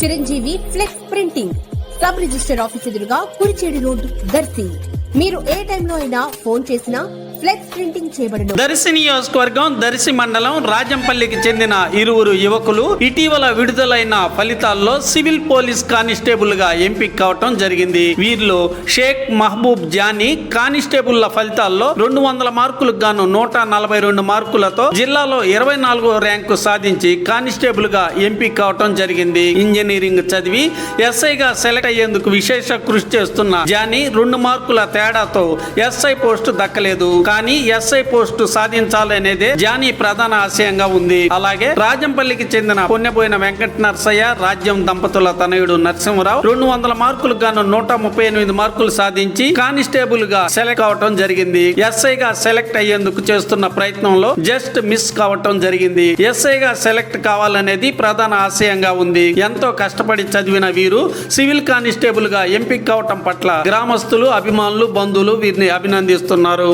Chiranjeevi flex printing sub register office ఎదురుగా Kurichedu road Darsi మీరు ఏ టైంలో అయినా ఫోన్ చేసినా ఫ్లెక్స్ ప్రింటింగ్ చేయబడును దర్శి నియోజకవర్గం దర్శి మండలం రాజంపల్లికి చెందిన ఇరువురు యువకులు ఇటీవల విడుదలైన ఫలితాల్లో సివిల్ పోలీస్ కానిస్టేబుల్గా ఎంపిక కావటం జరిగింది. వీరిలో షేక్ మహబూబ్ జానీ కానిస్టేబుల్ల ఫలితాల్లో రెండు వందల మార్కులకు గాను నూట నలభై రెండు మార్కులతో జిల్లాలో ఇరవై నాలుగో ర్యాంకు సాధించి కానిస్టేబుల్గా ఎంపిక కావటం జరిగింది. ఇంజనీరింగ్ చదివి ఎస్ఐగా సెలెక్ట్ అయ్యేందుకు విశేష కృషి చేస్తున్న జానీ రెండు మార్కుల తేడాతో ఎస్ఐ పోస్టు దక్కలేదు. కానీ ఎస్ఐ పోస్టు సాధించాలనేదే జానీ ప్రధాన ఆశయంగా ఉంది. అలాగే రాజంపల్లికి చెందిన పుణ్యపోయిన వెంకట నర్సయ్య రాజ్యం దంపతుల తనయుడు నరసింహరావు రెండు వందల మార్కులకు గాను నూట ముప్పై ఎనిమిది మార్కులు సాధించి కానిస్టేబుల్గా సెలెక్ట్ అవటం జరిగింది. ఎస్ఐ గా సెలెక్ట్ అయ్యేందుకు చేస్తున్న ప్రయత్నంలో జస్ట్ మిస్ కావటం జరిగింది. ఎస్ఐ గా సెలెక్ట్ కావాలనేది ప్రధాన ఆశయంగా ఉంది. ఎంతో కష్టపడి చదివిన వీరు సివిల్ కానిస్టేబుల్గా ఎంపిక కావటం పట్ల గ్రామస్తులు అభిమానులు బంధువులు వీరిని అభినందిస్తున్నారు.